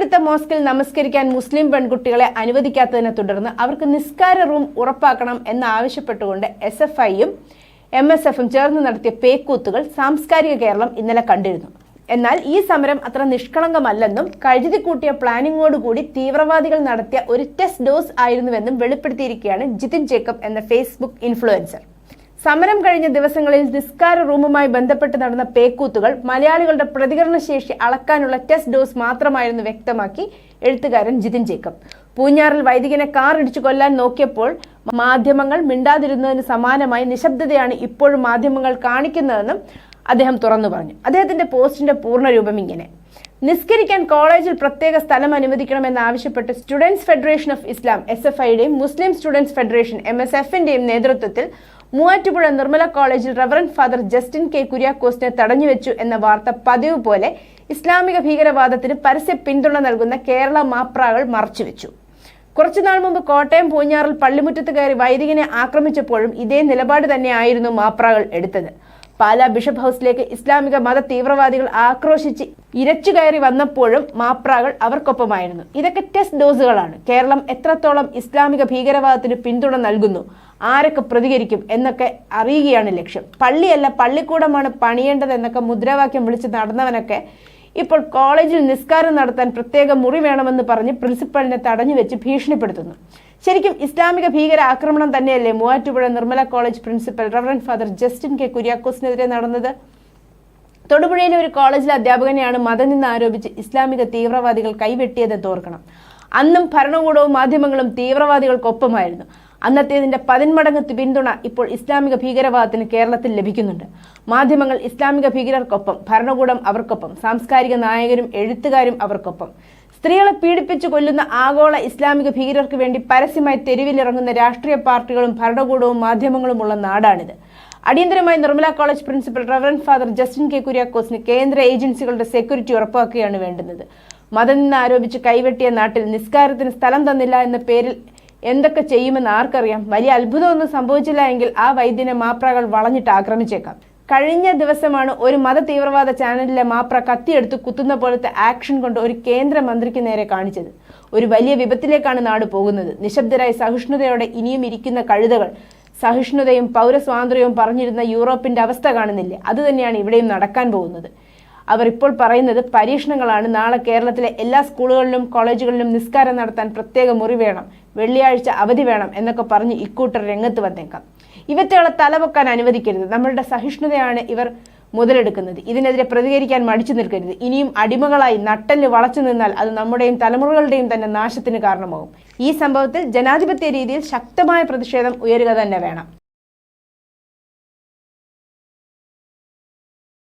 തൊട്ടടുത്ത മോസ്കിൽ നമസ്കരിക്കാൻ മുസ്ലിം പെൺകുട്ടികളെ അനുവദിക്കാത്തതിനെ തുടർന്ന് അവർക്ക് നിസ്കാര റൂം ഉറപ്പാക്കണം എന്നാവശ്യപ്പെട്ടുകൊണ്ട് എസ് എഫ് ഐയും എം എസ് എഫും ചേർന്ന് നടത്തിയ പേക്കൂത്തുകൾ സാംസ്കാരിക കേരളം ഇന്നലെ കണ്ടിരുന്നു. എന്നാൽ ഈ സമരം അത്ര നിഷ്കളങ്കമല്ലെന്നും കഴുതി കൂട്ടിയ പ്ലാനിങ്ങോടുകൂടി തീവ്രവാദികൾ നടത്തിയ ഒരു ടെസ്റ്റ് ഡോസ് ആയിരുന്നുവെന്നും വെളിപ്പെടുത്തിയിരിക്കുകയാണ് ജിതിൻ ജേക്കബ് എന്ന ഫേസ്ബുക്ക് ഇൻഫ്ലുവൻസർ. സമരം കഴിഞ്ഞ ദിവസങ്ങളിൽ നിസ്കാര റൂമുമായി ബന്ധപ്പെട്ട് നടന്ന പേക്കൂത്തുകൾ മലയാളികളുടെ പ്രതികരണശേഷി അളക്കാനുള്ള ടെസ്റ്റ് ഡോസ് മാത്രമായിരുന്നു വ്യക്തമാക്കി എഴുത്തുകാരൻ ജിതിൻ ജേക്കബ്. പൂഞ്ഞാറിൽ വൈദികനെ കാർ ഇടിച്ചു കൊല്ലാൻ നോക്കിയപ്പോൾ മാധ്യമങ്ങൾ മിണ്ടാതിരുന്നതിന് സമാനമായി നിശബ്ദതയാണ് ഇപ്പോഴും മാധ്യമങ്ങൾ കാണിക്കുന്നതെന്നും അദ്ദേഹം തുറന്നു പറഞ്ഞു. അദ്ദേഹത്തിന്റെ പോസ്റ്റിന്റെ പൂർണരൂപം ഇങ്ങനെ. നിസ്കരിക്കാൻ കോളേജിൽ പ്രത്യേക സ്ഥലം അനുവദിക്കണമെന്നാവശ്യപ്പെട്ട് students federation of Islam S F ഐയുടെയും Muslim students federation M S എഫിന്റെയും നേതൃത്വത്തിൽ മൂവാറ്റുപുഴ നിർമ്മല കോളേജിൽ റവറൻ ഫാദർ ജസ്റ്റിൻ കെ കുര്യാക്കോസിനെ തടഞ്ഞുവെച്ചു എന്ന വാർത്ത പതിവ് പോലെ ഇസ്ലാമിക ഭീകരവാദത്തിന് പരസ്യ പിന്തുണ നൽകുന്ന കേരള മാപ്രാകൾ മറച്ചുവെച്ചു കുറച്ചുനാൾ മുമ്പ് കോട്ടയം പൂഞ്ഞാറിൽ പള്ളിമുറ്റത്ത് കയറി വൈദികനെ ആക്രമിച്ചപ്പോഴും ഇതേ നിലപാട് തന്നെയായിരുന്നു മാപ്രാകൾ എടുത്തത്. പാലാ ബിഷപ്പ് ഹൗസിലേക്ക് ഇസ്ലാമിക മത തീവ്രവാദികൾ ആക്രോശിച്ച് ഇരച്ചു കയറി വന്നപ്പോഴും മാപ്രാകൾ അവർക്കൊപ്പമായിരുന്നു. ഇതൊക്കെ ടെസ്റ്റ് ഡോസുകളാണ് കേരളം എത്രത്തോളം ഇസ്ലാമിക ഭീകരവാദത്തിന് പിന്തുണ നൽകുന്നു ആരൊക്കെ പ്രതികരിക്കും എന്നൊക്കെ അറിയുകയാണ് ലക്ഷ്യം. പള്ളിയല്ല പള്ളിക്കൂടമാണ് പണിയേണ്ടത് എന്നൊക്കെ മുദ്രാവാക്യം വിളിച്ച് നടന്നവനൊക്കെ ഇപ്പോൾ കോളേജിൽ നിസ്കാരം നടത്താൻ പ്രത്യേക മുറി വേണമെന്ന് പറഞ്ഞ് പ്രിൻസിപ്പലിനെ തടഞ്ഞു വെച്ച് ഭീഷണിപ്പെടുത്തുന്നു. ശരിക്കും ഇസ്ലാമിക ഭീകര ആക്രമണം തന്നെയല്ലേ Muvattupuzha Nirmala college principal reverend father Justin K കുര്യാക്കോസിനെതിരെ നടന്നത്? തൊടുപുഴയിലെ ഒരു കോളേജിലെ അധ്യാപകനെയാണ് മതനിന്ന് ആരോപിച്ച് ഇസ്ലാമിക തീവ്രവാദികൾ കൈവെട്ടിയത് തോർക്കണം. അന്നും ഭരണകൂടവും മാധ്യമങ്ങളും തീവ്രവാദികൾക്കൊപ്പമായിരുന്നു. അന്നത്തേതിന്റെ പതിന്മടങ്ങ് പിന്തുണ ഇപ്പോൾ ഇസ്ലാമിക ഭീകരവാദത്തിന് കേരളത്തിൽ ലഭിക്കുന്നുണ്ട്. മാധ്യമങ്ങൾ ഇസ്ലാമിക ഭീകരർക്കൊപ്പം ഭരണകൂടം അവർക്കൊപ്പം സാംസ്കാരിക നായകരും എഴുത്തുകാരും അവർക്കൊപ്പം. സ്ത്രീകളെ പീഡിപ്പിച്ചു കൊല്ലുന്ന ആഗോള ഇസ്ലാമിക ഭീകരർക്ക് വേണ്ടി പരസ്യമായി തെരുവിലിറങ്ങുന്ന രാഷ്ട്രീയ പാർട്ടികളും ഭരണകൂടവും മാധ്യമങ്ങളുമുള്ള നാടാണിത്. അടിയന്തരമായി Nirmala college principal reverend father Justin K കുര്യാക്കോസിന് കേന്ദ്ര ഏജൻസികളുടെ സെക്യൂരിറ്റി ഉറപ്പാക്കുകയാണ് വേണ്ടുന്നത്. മതനിന്ന് ആരോപിച്ച് കൈവെട്ടിയ നാട്ടിൽ നിസ്കാരത്തിന് സ്ഥലം തന്നില്ല എന്ന പേരിൽ എന്തൊക്കെ ചെയ്യുമെന്ന് ആർക്കറിയാം? വലിയ അത്ഭുതമൊന്നും സംഭവിച്ചില്ല എങ്കിൽ ആ വൈദ്യനെ മാപ്രകൾ വളഞ്ഞിട്ട് ആക്രമിച്ചേക്കാം. കഴിഞ്ഞ ദിവസമാണ് ഒരു മത തീവ്രവാദ ചാനലിലെ മാപ്ര കത്തിയെടുത്ത് കുത്തുന്ന പോലത്തെ ആക്ഷൻ കൊണ്ട് ഒരു കേന്ദ്രമന്ത്രിക്ക് നേരെ കാണിച്ചത്. ഒരു വലിയ വിപത്തിലേക്കാണ് നാട് പോകുന്നത്. നിശബ്ദരായി സഹിഷ്ണുതയോടെ ഇനിയും ഇരിക്കുന്ന കഴുതകൾ സഹിഷ്ണുതയും പൗരസ്വാതന്ത്ര്യവും പറഞ്ഞിരുന്ന യൂറോപ്പിന്റെ അവസ്ഥ കാണുന്നില്ല? അതുതന്നെയാണ് ഇവിടെയും നടക്കാൻ പോകുന്നത്. അവർ ഇപ്പോൾ പറയുന്നത് പരീക്ഷണങ്ങളാണ്. നാളെ കേരളത്തിലെ എല്ലാ സ്കൂളുകളിലും കോളേജുകളിലും നിസ്കാരം നടത്താൻ പ്രത്യേക മുറി വേണം. വെള്ളിയാഴ്ച അവധി വേണം എന്നൊക്കെ പറഞ്ഞ് ഇക്കൂട്ടർ രംഗത്ത് വന്നേക്കാം. ഇവറ്റകളെ തലപൊക്കാൻ അനുവദിക്കരുത്. നമ്മളുടെ സഹിഷ്ണുതയാണ് ഇവർ മുതലെടുക്കുന്നത്. ഇതിനെതിരെ പ്രതികരിക്കാൻ മടിച്ചു നിൽക്കരുത്. ഇനിയും അടിമകളായി നട്ടൽ വളച്ചു നിന്നാൽ അത് നമ്മുടെയും തലമുറകളുടെയും തന്നെ നാശത്തിന് കാരണമാകും. ഈ സംഭവത്തിൽ ജനാധിപത്യ രീതിയിൽ ശക്തമായ പ്രതിഷേധം ഉയരുക തന്നെ വേണം.